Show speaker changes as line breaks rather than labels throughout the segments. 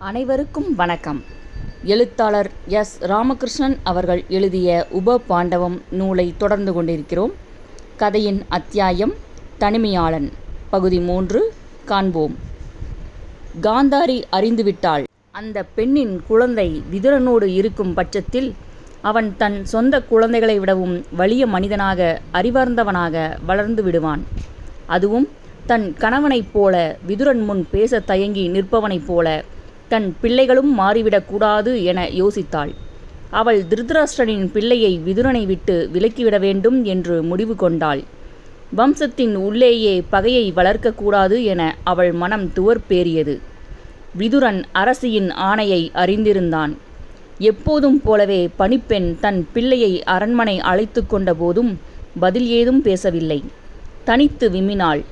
அனைவருக்கும் வணக்கம். எழுத்தாளர் எஸ். ராமகிருஷ்ணன் அவர்கள் எழுதிய உப பாண்டவம் நூலை தொடர்ந்து கொண்டிருக்கிறோம். கதையின் அத்தியாயம் தனிமையாளன் பகுதி மூன்று காண்போம். காந்தாரி அறிந்துவிட்டாள். அந்த பெண்ணின் குழந்தை விதுரனோடு இருக்கும் பட்சத்தில் அவன் தன் சொந்த குழந்தைகளை விடவும் வலிய மனிதனாக அறிவார்ந்தவனாக வளர்ந்து விடுவான். அதுவும் தன் கணவனைப் போல விதுரன் முன் பேச தயங்கி நிற்பவனைப் போல தன் பிள்ளைகளும் மாறிவிடக்கூடாது என யோசித்தாள். அவள் திருதராஷ்டிரனின் பிள்ளையை விதுரனை விட்டு விலக்கிவிட வேண்டும் என்று முடிவு கொண்டாள். வம்சத்தின் உள்ளேயே பகையை வளர்க்கக்கூடாது என அவள் மனம் துவர்ப்பேறியது. விதுரன் அரசியின் ஆணையை அறிந்திருந்தான். எப்போதும் போலவே பணிப்பெண் தன் பிள்ளையை அரண்மனை அழைத்து கொண்ட போதும் பதில் ஏதும் பேசவில்லை. தனித்து விம்மினாள்.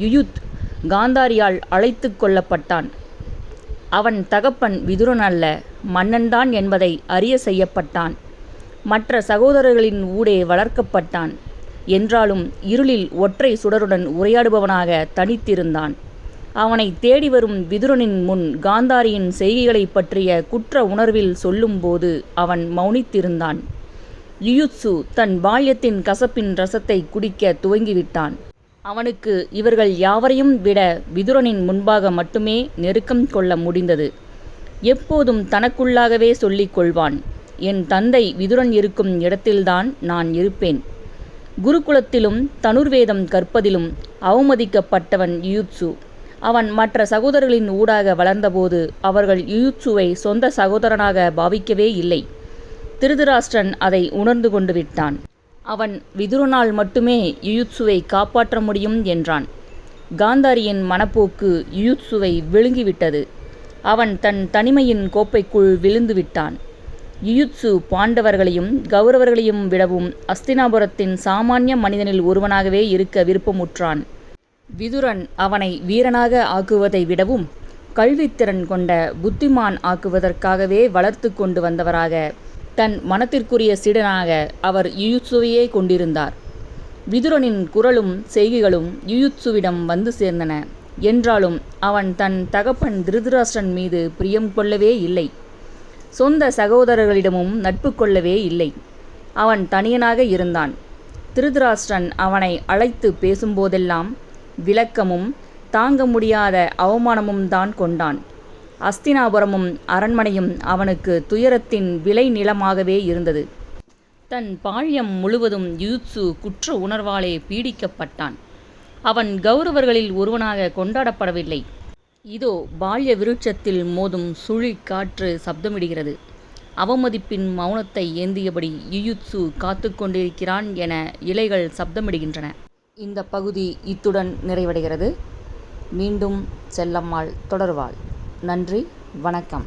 யுயுத் காந்தாரியால் அழைத்து கொள்ளப்பட்டான் அவன் தகப்பன் விதுரன் அல்ல மன்னன்தான் என்பதை அறிய செய்யப்பட்டான். மற்ற சகோதரர்களின் ஊடே வளர்க்கப்பட்டான். என்றாலும் இருளில் ஒற்றை சுடருடன் உரையாடுபவனாக தனித்திருந்தான். அவனை தேடி வரும் விதுரனின் முன் காந்தாரியின் செய்கைகளைப் பற்றிய குற்ற உணர்வில் சொல்லும்போது அவன் மௌனித்திருந்தான். லியுத்சு தன் பால்யத்தின் கசப்பின் ரசத்தை குடிக்க துவங்கிவிட்டான். அவனுக்கு இவர்கள் யாவரையும் விட விதுரனின் முன்பாக மட்டுமே நெருக்கம் கொள்ள முடிந்தது. எப்போதும் தனக்குள்ளாகவே சொல்லிக் கொள்வான். என் தந்தை விதுரன் இருக்கும் இடத்தில்தான் நான் இருப்பேன். குருகுலத்திலும் தனுர்வேதம் கற்பதிலும் அவமதிக்கப்பட்டவன் யூத்சு அவன் மற்ற சகோதரர்களின் ஊடாக வளர்ந்தபோது அவர்கள் யுயுத்சுவை சொந்த சகோதரனாக பாவிக்கவே இல்லை. திருதராஷ்டிரன் அதை உணர்ந்து கொண்டு விட்டான். அவன் விதுரனால் மட்டுமே யுயுத்சுவை காப்பாற்ற முடியும் என்றான். காந்தாரியின் மனப்போக்கு யுயுத்சுவை விழுங்கிவிட்டது. அவன் தன் தனிமையின் கோப்பைக்குள் விழுந்து விட்டான் யுயுத்சு பாண்டவர்களையும் கௌரவர்களையும் விடவும் அஸ்தினாபுரத்தின் சாமானிய மனிதனில் ஒருவனாகவே இருக்க விருப்பமுற்றான். விதுரன் அவனை வீரனாக ஆக்குவதை விடவும் கல்வித்திறன் கொண்ட புத்திமான் ஆக்குவதற்காகவே வளர்த்து கொண்டு வந்தவராக தன் மனத்திற்குரிய சீடனாக அவர் யுயுத்சுவையே கொண்டிருந்தார். விதுரனின் குரலும் செய்கைகளும் யுயுத்சுவிடம் வந்து சேர்ந்தன. என்றாலும் அவன் தன் தகப்பன் திருதராஷ்டிரன் மீது பிரியம் கொள்ளவே இல்லை. சொந்த சகோதரர்களிடமும் நட்பு கொள்ளவே இல்லை. அவன் தனியனாக இருந்தான். திருதராஷ்டிரன் அவனை அழைத்து பேசும்போதெல்லாம் விளக்கமும் தாங்க முடியாத அவமானமும் தான் கொண்டான். அஸ்தினாபுரமும் அரண்மனையும் அவனுக்கு துயரத்தின் விளை நிலமாகவே இருந்தது. தன் பாழ்யம் முழுவதும் யுத்சு குற்ற உணர்வாலே பீடிக்கப்பட்டான். அவன் கௌரவர்களில் ஒருவனாக கொண்டாடப்படவில்லை. இதோ பால்ய விருட்சத்தில் மோதும் சுழி காற்று சப்தமிடுகிறது. அவமதிப்பின் மௌனத்தை ஏந்தியபடி யுயுத்சு காத்து கொண்டிருக்கிறான் என இலைகள் சப்தமிடுகின்றன. இந்த பகுதி இத்துடன் நிறைவடைகிறது. மீண்டும் செல்லம்மாள் தொடர்வாள். நன்றி வணக்கம்.